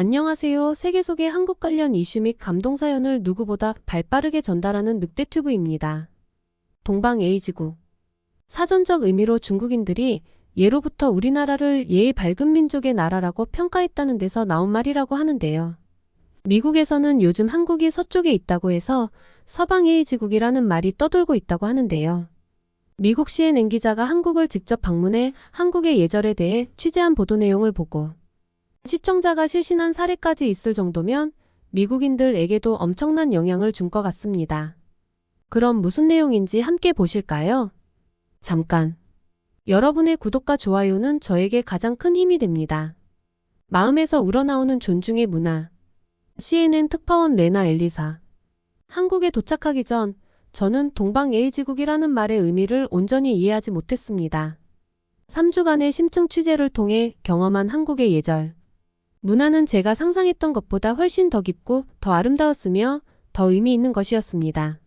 안녕하세요. 세계 속의 한국 관련 이슈 및 감동 사연을 누구보다 발빠르게 전달하는 늑대튜브입니다. 동방 에이지구. 사전적 의미로 중국인들이 예로부터 우리나라를 예의 밝은 민족의 나라라고 평가했다는 데서 나온 말이라고 하는데요. 미국에서는 요즘 한국이 서쪽에 있다고 해서 서방 에이지국이라는 말이 떠돌고 있다고 하는데요. 미국 CNN 기자가 한국을 직접 방문해 한국의 예절에 대해 취재한 보도 내용을 보고 시청자가 실신한 사례까지 있을 정도면 미국인들에게도 엄청난 영향을 준 것 같습니다. 그럼 무슨 내용인지 함께 보실까요? 잠깐. 여러분의 구독과 좋아요는 저에게 가장 큰 힘이 됩니다. 마음에서 우러나오는 존중의 문화. CNN 특파원 레나 엘리사. 한국에 도착하기 전 저는 동방 에이지국이라는 말의 의미를 온전히 이해하지 못했습니다. 3주간의 심층 취재를 통해 경험한 한국의 예절. 문화는 제가 상상했던 것보다 훨씬 더 깊고 더 아름다웠으며 더 의미 있는 것이었습니다.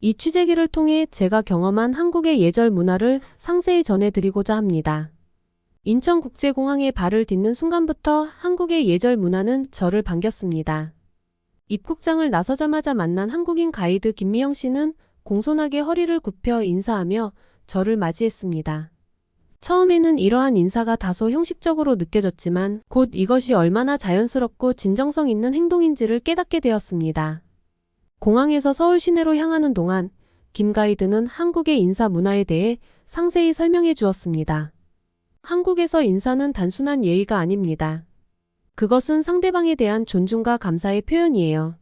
이 취재기를 통해 제가 경험한 한국의 예절 문화를 상세히 전해드리고자 합니다. 인천국제공항에 발을 딛는 순간부터 한국의 예절 문화는 저를 반겼습니다. 입국장을 나서자마자 만난 한국인 가이드 김미영 씨는 공손하게 허리를 굽혀 인사하며 저를 맞이했습니다. 처음에는 이러한 인사가 다소 형식적으로 느껴졌지만 곧 이것이 얼마나 자연스럽고 진정성 있는 행동인지를 깨닫게 되었습니다. 공항에서 서울 시내로 향하는 동안 김 가이드는 한국의 인사 문화에 대해 상세히 설명해 주었습니다. 한국에서 인사는 단순한 예의가 아닙니다. 그것은 상대방에 대한 존중과 감사의 표현이에요.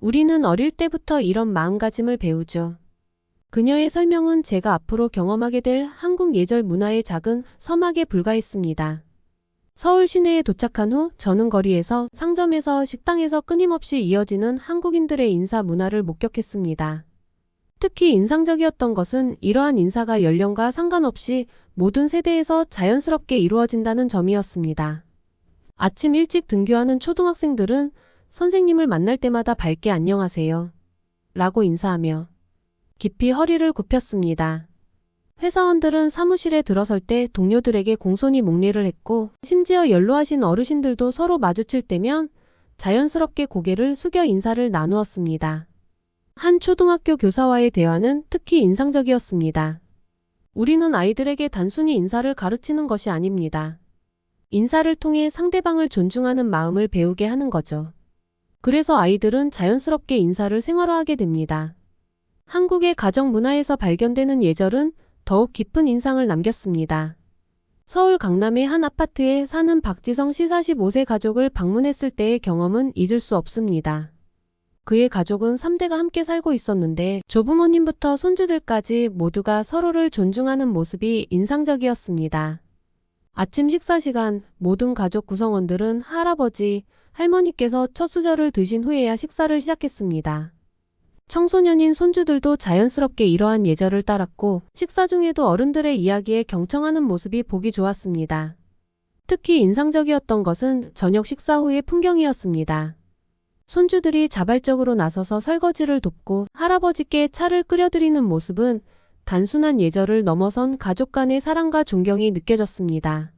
우리는 어릴 때부터 이런 마음가짐을 배우죠. 그녀의 설명은 제가 앞으로 경험하게 될 한국 예절 문화의 작은 서막에 불과했습니다. 서울 시내에 도착한 후 저는 거리에서 상점에서 식당에서 끊임없이 이어지는 한국인들의 인사 문화를 목격했습니다. 특히 인상적이었던 것은 이러한 인사가 연령과 상관없이 모든 세대에서 자연스럽게 이루어진다는 점이었습니다. 아침 일찍 등교하는 초등학생들은 선생님을 만날 때마다 밝게 안녕하세요. 라고 인사하며 깊이 허리를 굽혔습니다. 회사원들은 사무실에 들어설 때 동료들에게 공손히 목례를 했고 심지어 연로하신 어르신들도 서로 마주칠 때면 자연스럽게 고개를 숙여 인사를 나누었습니다. 한 초등학교 교사와의 대화는 특히 인상적이었습니다. 우리는 아이들에게 단순히 인사를 가르치는 것이 아닙니다. 인사를 통해 상대방을 존중하는 마음을 배우게 하는 거죠. 그래서 아이들은 자연스럽게 인사를 생활화하게 됩니다. 한국의 가정 문화에서 발견되는 예절은 더욱 깊은 인상을 남겼습니다. 서울 강남의 한 아파트에 사는 박지성 씨 45세 가족을 방문했을 때의 경험은 잊을 수 없습니다. 그의 가족은 3대가 함께 살고 있었는데 조부모님부터 손주들까지 모두가 서로를 존중하는 모습이 인상적이었습니다. 아침 식사 시간 모든 가족 구성원들은 할아버지, 할머니께서 첫 수저를 드신 후에야 식사를 시작했습니다. 청소년인 손주들도 자연스럽게 이러한 예절을 따랐고 식사 중에도 어른들의 이야기에 경청하는 모습이 보기 좋았습니다. 특히 인상적이었던 것은 저녁 식사 후의 풍경이었습니다. 손주들이 자발적으로 나서서 설거지를 돕고 할아버지께 차를 끓여드리는 모습은 단순한 예절을 넘어선 가족 간의 사랑과 존경이 느껴졌습니다.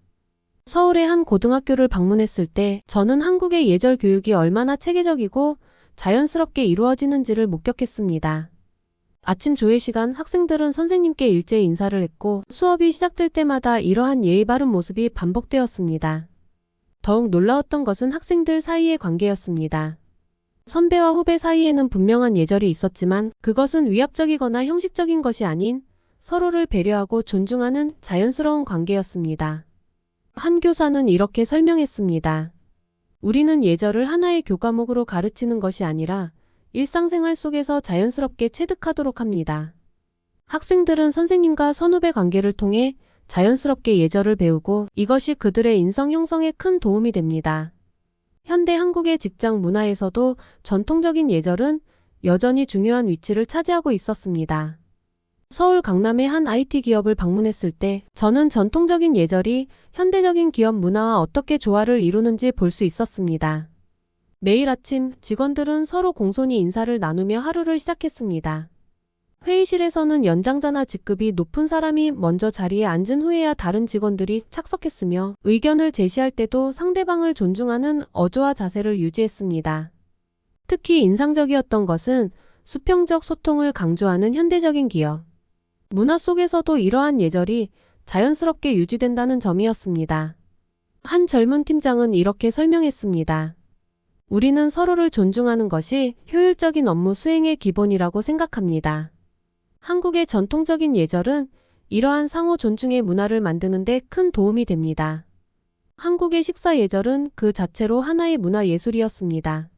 서울의 한 고등학교를 방문했을 때 저는 한국의 예절 교육이 얼마나 체계적이고 자연스럽게 이루어지는지를 목격했습니다. 아침 조회 시간 학생들은 선생님께 일제히 인사를 했고 수업이 시작될 때마다 이러한 예의 바른 모습이 반복되었습니다. 더욱 놀라웠던 것은 학생들 사이의 관계였습니다. 선배와 후배 사이에는 분명한 예절이 있었지만 그것은 위압적이거나 형식적인 것이 아닌 서로를 배려하고 존중하는 자연스러운 관계였습니다. 한 교사는 이렇게 설명했습니다. 우리는 예절을 하나의 교과목으로 가르치는 것이 아니라 일상생활 속에서 자연스럽게 체득하도록 합니다. 학생들은 선생님과 선후배 관계를 통해 자연스럽게 예절을 배우고 이것이 그들의 인성 형성에 큰 도움이 됩니다. 현대 한국의 직장 문화에서도 전통적인 예절은 여전히 중요한 위치를 차지하고 있었습니다. 서울 강남의 한 IT 기업을 방문했을 때 저는 전통적인 예절이 현대적인 기업 문화와 어떻게 조화를 이루는지 볼 수 있었습니다. 매일 아침 직원들은 서로 공손히 인사를 나누며 하루를 시작했습니다. 회의실에서는 연장자나 직급이 높은 사람이 먼저 자리에 앉은 후에야 다른 직원들이 착석했으며 의견을 제시할 때도 상대방을 존중하는 어조와 자세를 유지했습니다. 특히 인상적이었던 것은 수평적 소통을 강조하는 현대적인 기업. 문화 속에서도 이러한 예절이 자연스럽게 유지된다는 점이었습니다. 한 젊은 팀장은 이렇게 설명했습니다. 우리는 서로를 존중하는 것이 효율적인 업무 수행의 기본이라고 생각합니다. 한국의 전통적인 예절은 이러한 상호 존중의 문화를 만드는 데 큰 도움이 됩니다. 한국의 식사 예절은 그 자체로 하나의 문화 예술이었습니다.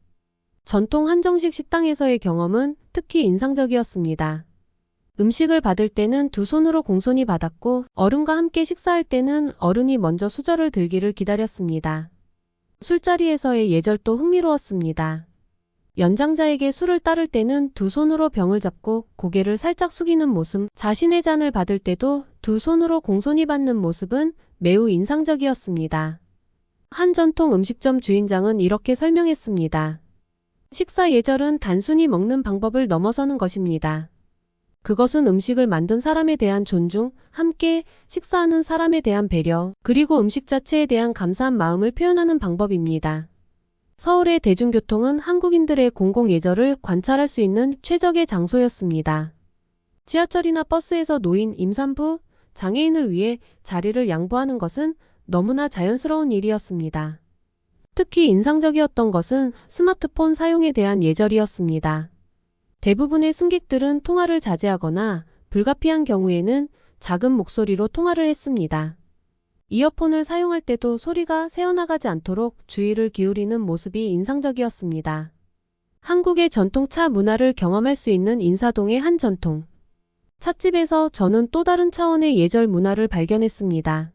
전통 한정식 식당에서의 경험은 특히 인상적이었습니다. 음식을 받을 때는 두 손으로 공손히 받았고 어른과 함께 식사할 때는 어른이 먼저 수저를 들기를 기다렸습니다. 술자리에서의 예절도 흥미로웠습니다. 연장자에게 술을 따를 때는 두 손으로 병을 잡고 고개를 살짝 숙이는 모습, 자신의 잔을 받을 때도 두 손으로 공손히 받는 모습은 매우 인상적이었습니다. 한 전통 음식점 주인장은 이렇게 설명했습니다. 식사 예절은 단순히 먹는 방법을 넘어서는 것입니다. 그것은 음식을 만든 사람에 대한 존중, 함께 식사하는 사람에 대한 배려, 그리고 음식 자체에 대한 감사한 마음을 표현하는 방법입니다. 서울의 대중교통은 한국인들의 공공 예절을 관찰할 수 있는 최적의 장소였습니다. 지하철이나 버스에서 노인, 임산부, 장애인을 위해 자리를 양보하는 것은 너무나 자연스러운 일이었습니다. 특히 인상적이었던 것은 스마트폰 사용에 대한 예절이었습니다. 대부분의 승객들은 통화를 자제하거나 불가피한 경우에는 작은 목소리로 통화를 했습니다. 이어폰을 사용할 때도 소리가 새어나가지 않도록 주의를 기울이는 모습이 인상적이었습니다. 한국의 전통차 문화를 경험할 수 있는 인사동의 한 전통. 찻집에서 저는 또 다른 차원의 예절 문화를 발견했습니다.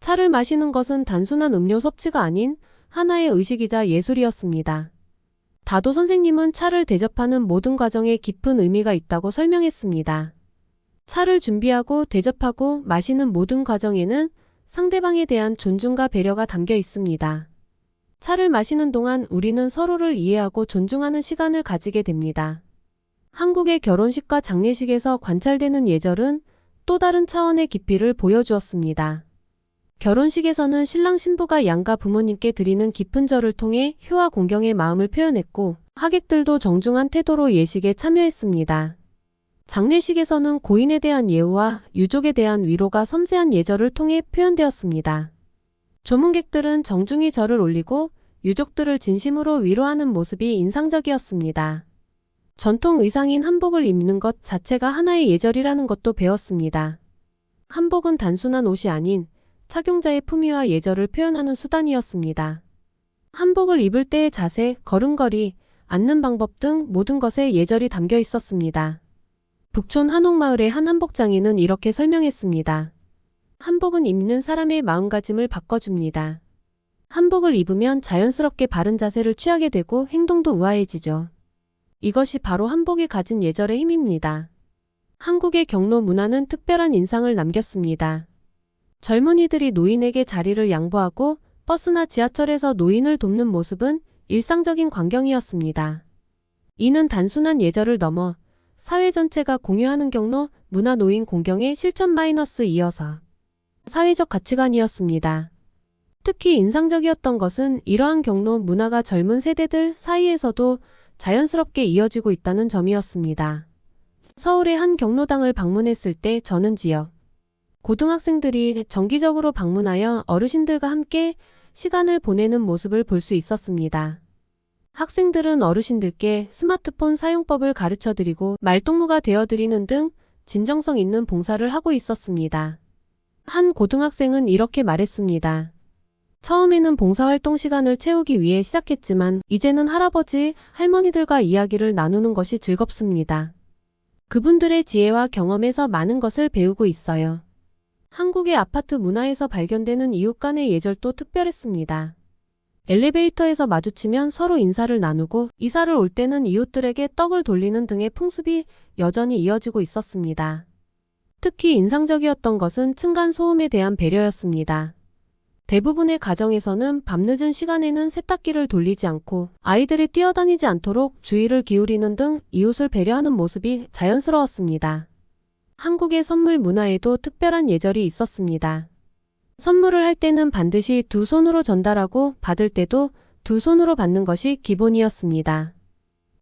차를 마시는 것은 단순한 음료 섭취가 아닌 하나의 의식이자 예술이었습니다. 다도 선생님은 차를 대접하는 모든 과정에 깊은 의미가 있다고 설명했습니다. 차를 준비하고 대접하고 마시는 모든 과정에는 상대방에 대한 존중과 배려가 담겨 있습니다. 차를 마시는 동안 우리는 서로를 이해하고 존중하는 시간을 가지게 됩니다. 한국의 결혼식과 장례식에서 관찰되는 예절은 또 다른 차원의 깊이를 보여주었습니다. 결혼식에서는 신랑 신부가 양가 부모님께 드리는 깊은 절을 통해 효와 공경의 마음을 표현했고 하객들도 정중한 태도로 예식에 참여했습니다. 장례식에서는 고인에 대한 예우와 유족에 대한 위로가 섬세한 예절을 통해 표현되었습니다. 조문객들은 정중히 절을 올리고 유족들을 진심으로 위로하는 모습이 인상적이었습니다. 전통 의상인 한복을 입는 것 자체가 하나의 예절이라는 것도 배웠습니다. 한복은 단순한 옷이 아닌 착용자의 품위와 예절을 표현하는 수단이었습니다. 한복을 입을 때의 자세, 걸음걸이, 앉는 방법 등 모든 것에 예절이 담겨 있었습니다. 북촌 한옥마을의 한 한복장인은 이렇게 설명했습니다. 한복은 입는 사람의 마음가짐을 바꿔줍니다. 한복을 입으면 자연스럽게 바른 자세를 취하게 되고 행동도 우아해지죠. 이것이 바로 한복이 가진 예절의 힘입니다. 한국의 경로 문화는 특별한 인상을 남겼습니다. 젊은이들이 노인에게 자리를 양보하고 버스나 지하철에서 노인을 돕는 모습은 일상적인 광경이었습니다. 이는 단순한 예절을 넘어 사회 전체가 공유하는 경로 문화 노인 공경의 실천 마이너스 이어서 사회적 가치관이었습니다. 특히 인상적이었던 것은 이러한 경로 문화가 젊은 세대들 사이에서도 자연스럽게 이어지고 있다는 점이었습니다. 서울의 한 경로당을 방문했을 때 저는 지역 고등학생들이 정기적으로 방문하여 어르신들과 함께 시간을 보내는 모습을 볼 수 있었습니다. 학생들은 어르신들께 스마트폰 사용법을 가르쳐 드리고 말동무가 되어 드리는 등 진정성 있는 봉사를 하고 있었습니다. 한 고등학생은 이렇게 말했습니다. 처음에는 봉사활동 시간을 채우기 위해 시작했지만 이제는 할아버지, 할머니들과 이야기를 나누는 것이 즐겁습니다. 그분들의 지혜와 경험에서 많은 것을 배우고 있어요. 한국의 아파트 문화에서 발견되는 이웃 간의 예절도 특별했습니다. 엘리베이터에서 마주치면 서로 인사를 나누고 이사를 올 때는 이웃들에게 떡을 돌리는 등의 풍습이 여전히 이어지고 있었습니다. 특히 인상적이었던 것은 층간 소음에 대한 배려였습니다. 대부분의 가정에서는 밤늦은 시간에는 세탁기를 돌리지 않고 아이들이 뛰어다니지 않도록 주의를 기울이는 등 이웃을 배려하는 모습이 자연스러웠습니다. 한국의 선물 문화에도 특별한 예절이 있었습니다. 선물을 할 때는 반드시 두 손으로 전달하고 받을 때도 두 손으로 받는 것이 기본이었습니다.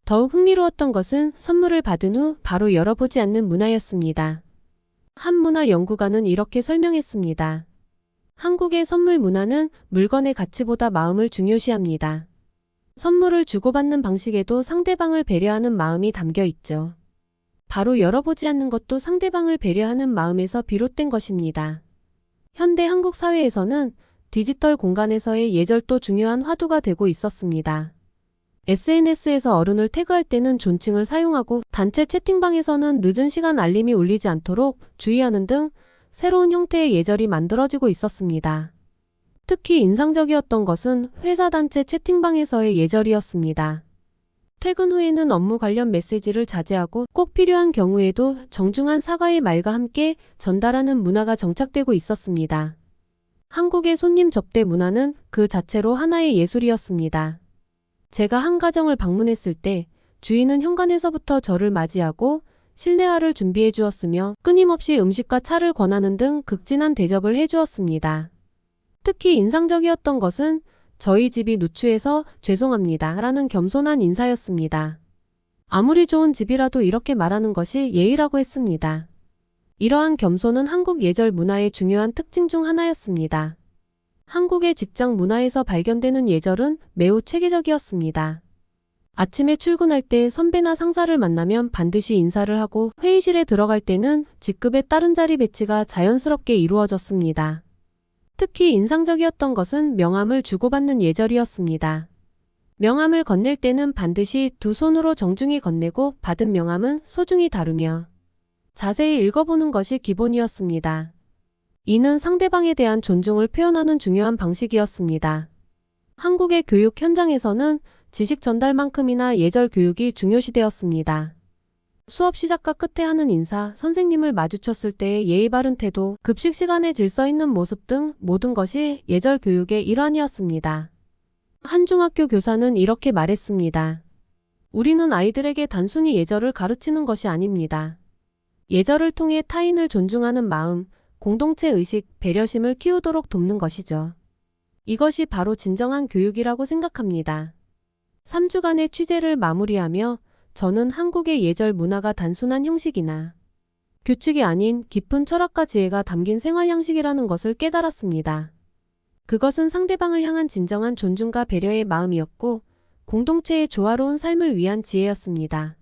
더욱 흥미로웠던 것은 선물을 받은 후 바로 열어보지 않는 문화였습니다. 한 문화 연구가는 이렇게 설명했습니다. 한국의 선물 문화는 물건의 가치보다 마음을 중요시합니다. 선물을 주고받는 방식에도 상대방을 배려하는 마음이 담겨 있죠. 바로 열어보지 않는 것도 상대방을 배려하는 마음에서 비롯된 것입니다. 현대 한국 사회에서는 디지털 공간에서의 예절도 중요한 화두가 되고 있었습니다. SNS에서 어른을 태그할 때는 존칭을 사용하고 단체 채팅방에서는 늦은 시간 알림이 울리지 않도록 주의하는 등 새로운 형태의 예절이 만들어지고 있었습니다. 특히 인상적이었던 것은 회사 단체 채팅방에서의 예절이었습니다. 퇴근 후에는 업무 관련 메시지를 자제하고 꼭 필요한 경우에도 정중한 사과의 말과 함께 전달하는 문화가 정착되고 있었습니다. 한국의 손님 접대 문화는 그 자체로 하나의 예술이었습니다. 제가 한 가정을 방문했을 때 주인은 현관에서부터 저를 맞이하고 실내화를 준비해 주었으며 끊임없이 음식과 차를 권하는 등 극진한 대접을 해 주었습니다. 특히 인상적이었던 것은 저희 집이 누추해서 죄송합니다. 라는 겸손한 인사였습니다. 아무리 좋은 집이라도 이렇게 말하는 것이 예의라고 했습니다. 이러한 겸손은 한국 예절 문화의 중요한 특징 중 하나였습니다. 한국의 직장 문화에서 발견되는 예절은 매우 체계적이었습니다. 아침에 출근할 때 선배나 상사를 만나면 반드시 인사를 하고 회의실에 들어갈 때는 직급에 따른 자리 배치가 자연스럽게 이루어졌습니다. 특히 인상적이었던 것은 명함을 주고받는 예절이었습니다. 명함을 건넬 때는 반드시 두 손으로 정중히 건네고 받은 명함은 소중히 다루며 자세히 읽어보는 것이 기본이었습니다. 이는 상대방에 대한 존중을 표현하는 중요한 방식이었습니다. 한국의 교육 현장에서는 지식 전달만큼이나 예절 교육이 중요시되었습니다. 수업 시작과 끝에 하는 인사, 선생님을 마주쳤을 때의 예의 바른 태도, 급식 시간에 질서 있는 모습 등 모든 것이 예절 교육의 일환이었습니다. 한 중학교 교사는 이렇게 말했습니다. 우리는 아이들에게 단순히 예절을 가르치는 것이 아닙니다. 예절을 통해 타인을 존중하는 마음, 공동체 의식, 배려심을 키우도록 돕는 것이죠. 이것이 바로 진정한 교육이라고 생각합니다. 3주간의 취재를 마무리하며 저는 한국의 예절 문화가 단순한 형식이나 규칙이 아닌 깊은 철학과 지혜가 담긴 생활 양식이라는 것을 깨달았습니다. 그것은 상대방을 향한 진정한 존중과 배려의 마음이었고 공동체의 조화로운 삶을 위한 지혜였습니다.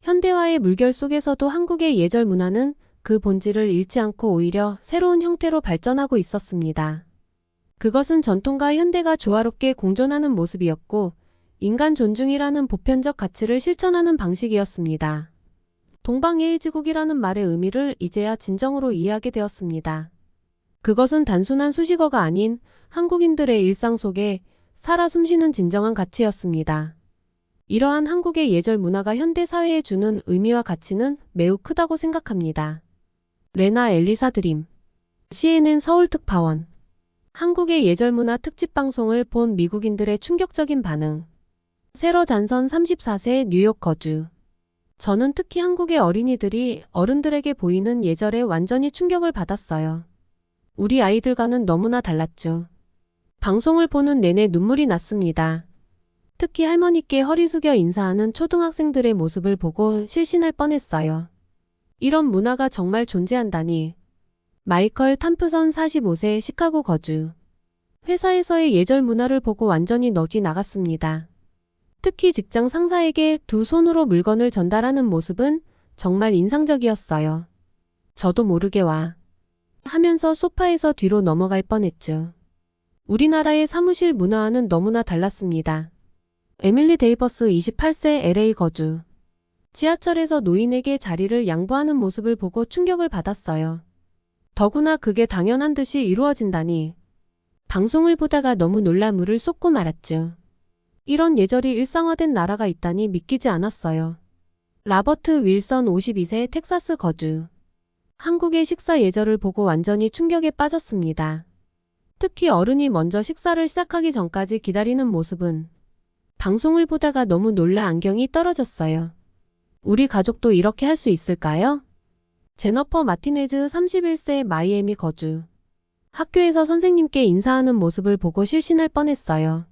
현대화의 물결 속에서도 한국의 예절 문화는 그 본질을 잃지 않고 오히려 새로운 형태로 발전하고 있었습니다. 그것은 전통과 현대가 조화롭게 공존하는 모습이었고 인간 존중이라는 보편적 가치를 실천하는 방식이었습니다. 동방예의지국이라는 말의 의미를 이제야 진정으로 이해하게 되었습니다. 그것은 단순한 수식어가 아닌 한국인들의 일상 속에 살아 숨쉬는 진정한 가치였습니다. 이러한 한국의 예절 문화가 현대 사회에 주는 의미와 가치는 매우 크다고 생각합니다. 레나 엘리사 드림 CNN 서울 특파원 한국의 예절 문화 특집 방송을 본 미국인들의 충격적인 반응 세러 잔선 34세 뉴욕 거주. 저는 특히 한국의 어린이들이 어른들에게 보이는 예절에 완전히 충격을 받았어요. 우리 아이들과는 너무나 달랐죠. 방송을 보는 내내 눈물이 났습니다. 특히 할머니께 허리 숙여 인사하는 초등학생들의 모습을 보고 실신할 뻔했어요. 이런 문화가 정말 존재한다니. 마이컬 탐프선 45세 시카고 거주. 회사에서의 예절 문화를 보고 완전히 넋이 나갔습니다. 특히 직장 상사에게 두 손으로 물건을 전달하는 모습은 정말 인상적이었어요. 저도 모르게 와. 하면서 소파에서 뒤로 넘어갈 뻔했죠. 우리나라의 사무실 문화와는 너무나 달랐습니다. 에밀리 데이버스 28세 LA 거주. 지하철에서 노인에게 자리를 양보하는 모습을 보고 충격을 받았어요. 더구나 그게 당연한 듯이 이루어진다니. 방송을 보다가 너무 놀라 물을 쏟고 말았죠. 이런 예절이 일상화된 나라가 있다니 믿기지 않았어요. 라버트 윌선 52세 텍사스 거주. 한국의 식사 예절을 보고 완전히 충격에 빠졌습니다. 특히 어른이 먼저 식사를 시작하기 전까지 기다리는 모습은 방송을 보다가 너무 놀라 안경이 떨어졌어요. 우리 가족도 이렇게 할 수 있을까요? 제너퍼 마티네즈 31세 마이애미 거주. 학교에서 선생님께 인사하는 모습을 보고 실신할 뻔했어요.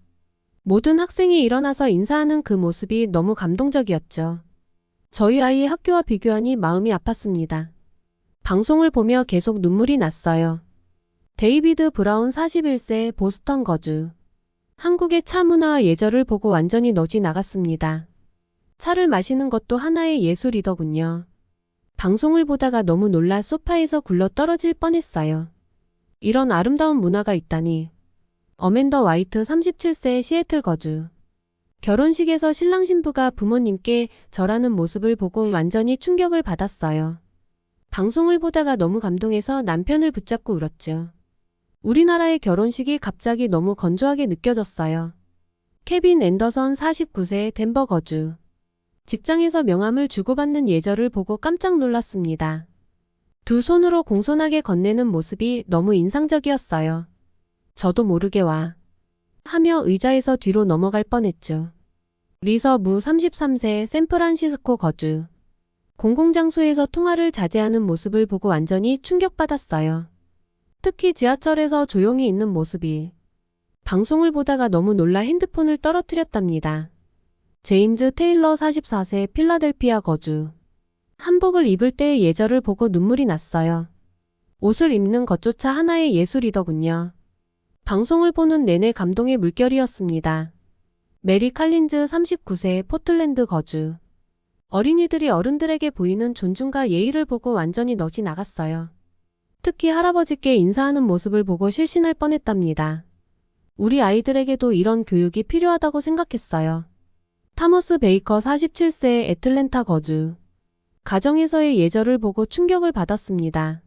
모든 학생이 일어나서 인사하는 그 모습이 너무 감동적이었죠. 저희 아이의 학교와 비교하니 마음이 아팠습니다. 방송을 보며 계속 눈물이 났어요. 데이비드 브라운 41세 보스턴 거주. 한국의 차 문화와 예절을 보고 완전히 너지 나갔습니다. 차를 마시는 것도 하나의 예술이더군요. 방송을 보다가 너무 놀라 소파에서 굴러 떨어질 뻔했어요. 이런 아름다운 문화가 있다니. 어맨더 와이트 37세 시애틀 거주. 결혼식에서 신랑 신부가 부모님께 절하는 모습을 보고 완전히 충격을 받았어요. 방송을 보다가 너무 감동해서 남편을 붙잡고 울었죠. 우리나라의 결혼식이 갑자기 너무 건조하게 느껴졌어요. 케빈 앤더선 49세 덴버 거주. 직장에서 명함을 주고받는 예절을 보고 깜짝 놀랐습니다. 두 손으로 공손하게 건네는 모습이 너무 인상적이었어요. 저도 모르게 와. 하며 의자에서 뒤로 넘어갈 뻔했죠. 리서 무 33세 샌프란시스코 거주. 공공장소에서 통화를 자제하는 모습을 보고 완전히 충격받았어요. 특히 지하철에서 조용히 있는 모습이. 방송을 보다가 너무 놀라 핸드폰을 떨어뜨렸답니다. 제임즈 테일러 44세 필라델피아 거주. 한복을 입을 때의 예절을 보고 눈물이 났어요. 옷을 입는 것조차 하나의 예술이더군요. 방송을 보는 내내 감동의 물결이었습니다. 메리 칼린즈 39세 포틀랜드 거주. 어린이들이 어른들에게 보이는 존중과 예의를 보고 완전히 너지 나갔어요. 특히 할아버지께 인사하는 모습을 보고 실신할 뻔했답니다. 우리 아이들에게도 이런 교육이 필요하다고 생각했어요. 타머스 베이커 47세 애틀랜타 거주. 가정에서의 예절을 보고 충격을 받았습니다.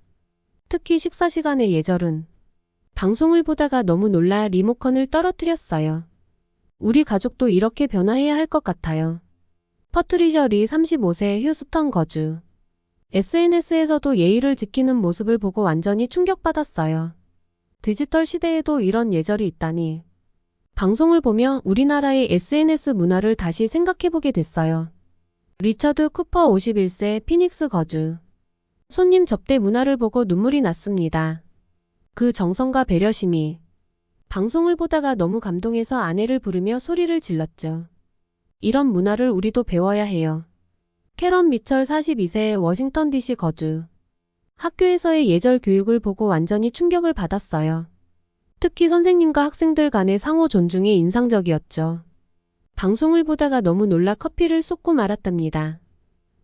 특히 식사 시간의 예절은 방송을 보다가 너무 놀라 리모컨을 떨어뜨렸어요. 우리 가족도 이렇게 변화해야 할 것 같아요. 퍼트리셔 리 35세 휴스턴 거주. SNS에서도 예의를 지키는 모습을 보고 완전히 충격받았어요. 디지털 시대에도 이런 예절이 있다니. 방송을 보며 우리나라의 SNS 문화를 다시 생각해보게 됐어요. 리처드 쿠퍼 51세 피닉스 거주. 손님 접대 문화를 보고 눈물이 났습니다. 그 정성과 배려심이 방송을 보다가 너무 감동해서 아내를 부르며 소리를 질렀죠. 이런 문화를 우리도 배워야 해요. 캐런 미철 42세 워싱턴 DC 거주. 학교에서의 예절 교육을 보고 완전히 충격을 받았어요. 특히 선생님과 학생들 간의 상호 존중이 인상적이었죠. 방송을 보다가 너무 놀라 커피를 쏟고 말았답니다.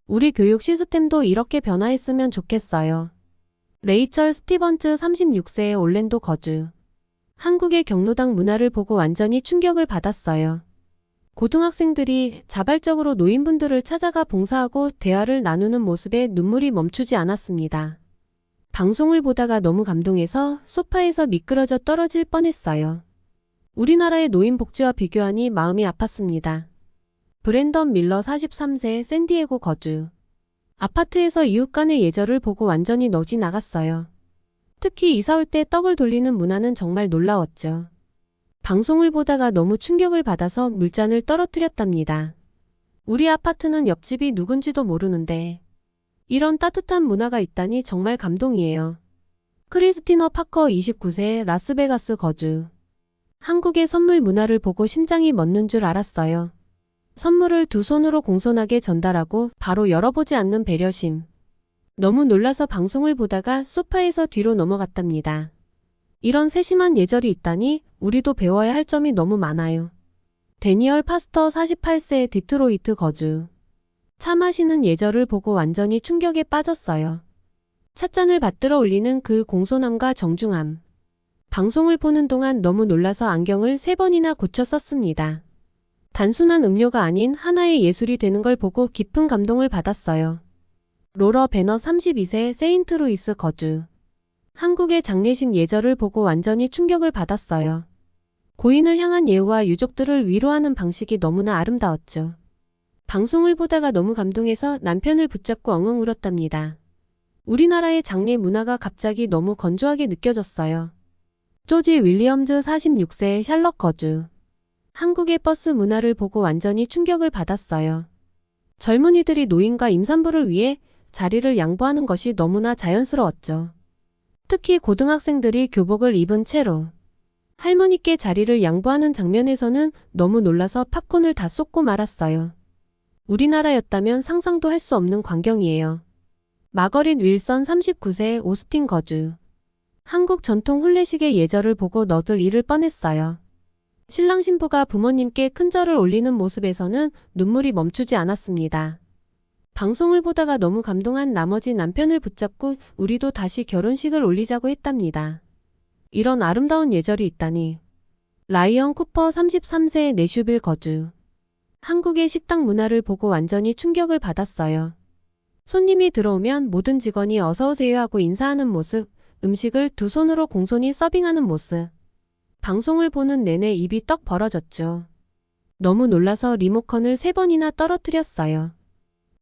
우리 교육 시스템도 이렇게 변화했으면 좋겠어요. 레이철 스티번츠 36세의 올랜도 거주. 한국의 경로당 문화를 보고 완전히 충격을 받았어요. 고등학생들이 자발적으로 노인분들을 찾아가 봉사하고 대화를 나누는 모습에 눈물이 멈추지 않았습니다. 방송을 보다가 너무 감동해서 소파에서 미끄러져 떨어질 뻔했어요. 우리나라의 노인 복지와 비교하니 마음이 아팠습니다. 브랜던 밀러 43세 샌디에고 거주. 아파트에서 이웃 간의 예절을 보고 완전히 너지 나갔어요. 특히 이사 올 때 떡을 돌리는 문화는 정말 놀라웠죠. 방송을 보다가 너무 충격을 받아서 물잔을 떨어뜨렸답니다. 우리 아파트는 옆집이 누군지도 모르는데 이런 따뜻한 문화가 있다니 정말 감동이에요. 크리스티너 파커 29세 라스베가스 거주. 한국의 선물 문화를 보고 심장이 멎는 줄 알았어요. 선물을 두 손으로 공손하게 전달하고 바로 열어보지 않는 배려심. 너무 놀라서 방송을 보다가 소파에서 뒤로 넘어갔답니다. 이런 세심한 예절이 있다니 우리도 배워야 할 점이 너무 많아요. 데니얼 파스터 48세 디트로이트 거주. 차 마시는 예절을 보고 완전히 충격에 빠졌어요. 찻잔을 받들어 올리는 그 공손함과 정중함. 방송을 보는 동안 너무 놀라서 안경을 세 번이나 고쳐 썼습니다. 단순한 음료가 아닌 하나의 예술이 되는 걸 보고 깊은 감동을 받았어요. 로러 베너 32세 세인트루이스 거주. 한국의 장례식 예절을 보고 완전히 충격을 받았어요. 고인을 향한 예우와 유족들을 위로하는 방식이 너무나 아름다웠죠. 방송을 보다가 너무 감동해서 남편을 붙잡고 엉엉 울었답니다. 우리나라의 장례 문화가 갑자기 너무 건조하게 느껴졌어요. 조지 윌리엄즈 46세 샬럿 거주. 한국의 버스 문화를 보고 완전히 충격을 받았어요. 젊은이들이 노인과 임산부를 위해 자리를 양보하는 것이 너무나 자연스러웠죠. 특히 고등학생들이 교복을 입은 채로 할머니께 자리를 양보하는 장면에서는 너무 놀라서 팝콘을 다 쏟고 말았어요. 우리나라였다면 상상도 할 수 없는 광경이에요. 마거릿 윌선 39세 오스틴 거주. 한국 전통 혼례식의 예절을 보고 너들 잃을 뻔했어요. 신랑 신부가 부모님께 큰 절을 올리는 모습에서는 눈물이 멈추지 않았습니다. 방송을 보다가 너무 감동한 나머지 남편을 붙잡고 우리도 다시 결혼식을 올리자고 했답니다. 이런 아름다운 예절이 있다니. 라이언 쿠퍼 33세 내슈빌 거주. 한국의 식당 문화를 보고 완전히 충격을 받았어요. 손님이 들어오면 모든 직원이 어서오세요 하고 인사하는 모습, 음식을 두 손으로 공손히 서빙하는 모습. 방송을 보는 내내 입이 떡 벌어졌죠. 너무 놀라서 리모컨을 세 번이나 떨어뜨렸어요.